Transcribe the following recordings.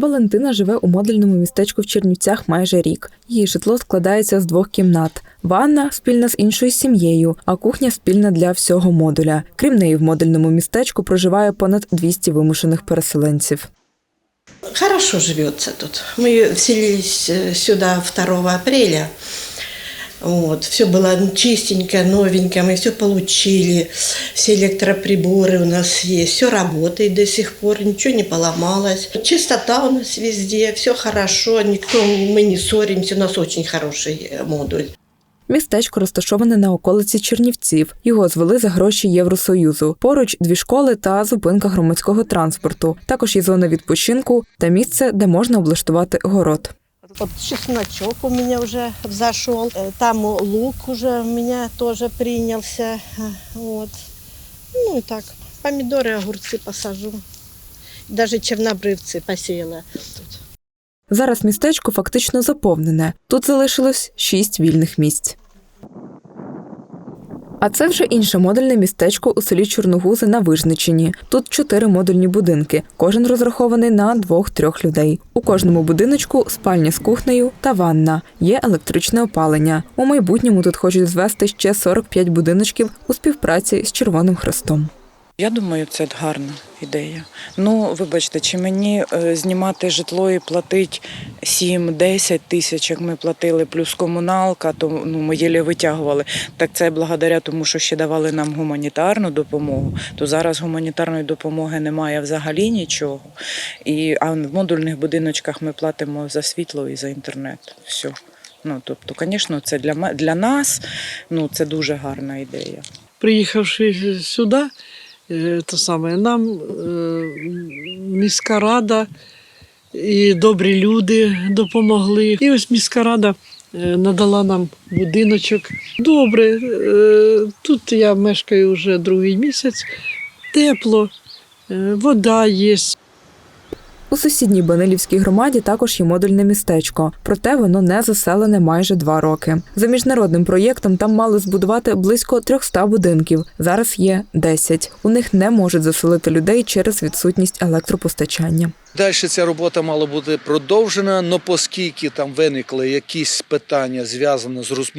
Валентина живе у модульному містечку в Чернівцях майже рік. Її житло складається з двох кімнат. Ванна спільна з іншою сім'єю, а кухня спільна для всього модуля. Крім неї, в модульному містечку проживає понад 200 вимушених переселенців. Хорошо живеться тут. Ми вселились сюди 2 апреля. Вот, все было чистенько, новенько, мы все получили, все электроприборы у нас есть, все работает до сих пор, ничего не поломалось. Чистота у нас везде, все хорошо, никто, мы не ссоримся, у нас очень хороший э, модуль. Містечко розташоване на околиці Чернівців. Його звели за гроші Євросоюзу. Поруч дві школи та зупинка громадського транспорту. Також є зона відпочинку та місце, де можна облаштувати город. Вот чесночок у меня уже взошел, э, там лук уже у меня тоже принялся. э, Вот. Ну и так, помидоры, огурцы посажу. Даже чернобривцы посеяла. тут. Зараз містечко фактично заповнене. Тут залишилось шість вільних місць. А це вже інше модульне містечко у селі Чорногузи на Вижничині. Тут чотири модульні будинки. Кожен розрахований на двох-трьох людей. У кожному будиночку спальня з кухнею та ванна. Є електричне опалення. У майбутньому тут хочуть звести ще 45 будиночків у співпраці з Червоним Хрестом. Я думаю, це гарна ідея. Ну, вибачте, чи мені е, знімати житло і платити 7-10 тисяч, як ми платили, плюс комуналка, то ну, ми єлі витягували. Так це благодаря тому, що ще давали нам гуманітарну допомогу. То зараз гуманітарної допомоги немає взагалі нічого. І, а в модульних будиночках ми платимо за світло і за інтернет. Все. Ну, тобто, звісно, це для, для нас ну, це дуже гарна ідея. приїхавши сюди, е, то саме, нам е, міська рада і добрі люди допомогли. І ось міська рада е, надала нам будиночок. Добре, е, тут я мешкаю вже другий місяць, тепло, вода є. У сусідній Банилівській громаді також є модульне містечко, проте воно не заселене майже два роки. За міжнародним проєктом там мали збудувати близько 300 будинків. Зараз є 10. У них не можуть заселити людей через відсутність електропостачання. Далі ця робота мала бути продовжена, але оскільки там виникли якісь питання зв'язані з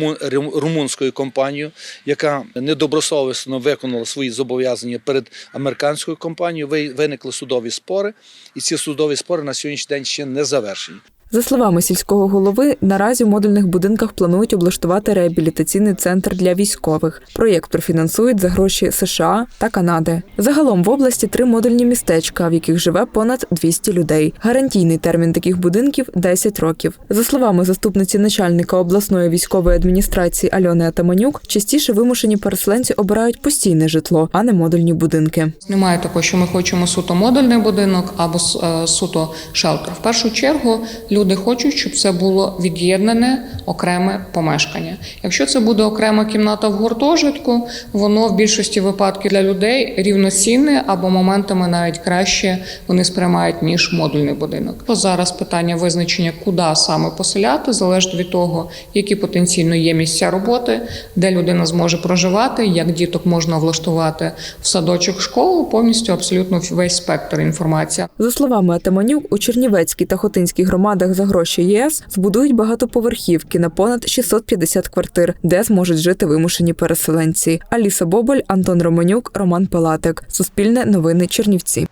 румунською компанією, яка недобросовісно виконала свої зобов'язання перед американською компанією, виникли судові спори, і ці судові спори на сьогоднішній день ще не завершені. За словами сільського голови, наразі в модульних будинках планують облаштувати реабілітаційний центр для військових. Проєкт профінансують за гроші США та Канади. Загалом в області три модульні містечка, в яких живе понад 200 людей. Гарантійний термін таких будинків 10 років. За словами заступниці начальника обласної військової адміністрації Альони Атаманюк, частіше вимушені переселенці обирають постійне житло, а не модульні будинки. Немає такого, що ми хочемо суто модульний будинок або е, суто шелтер. В першу чергу люди хочуть, щоб це було від'єднане окреме помешкання. Якщо це буде окрема кімната в гуртожитку, воно в більшості випадків для людей рівноцінне або моментами навіть краще вони сприймають ніж модульний будинок. То зараз питання визначення, куди саме поселяти, залежить від того, які потенційно є місця роботи, де людина зможе проживати, як діток можна влаштувати в садочок школу, повністю абсолютно весь спектр інформації. За словами Атаманюк, у Чернівецькій та Хотинській громадах за гроші ЄС збудують багатоповерхівки на понад 650 квартир, де зможуть жити вимушені переселенці. Аліса Боболь, Антон Романюк, Роман Палатик. Суспільне новини Чернівці.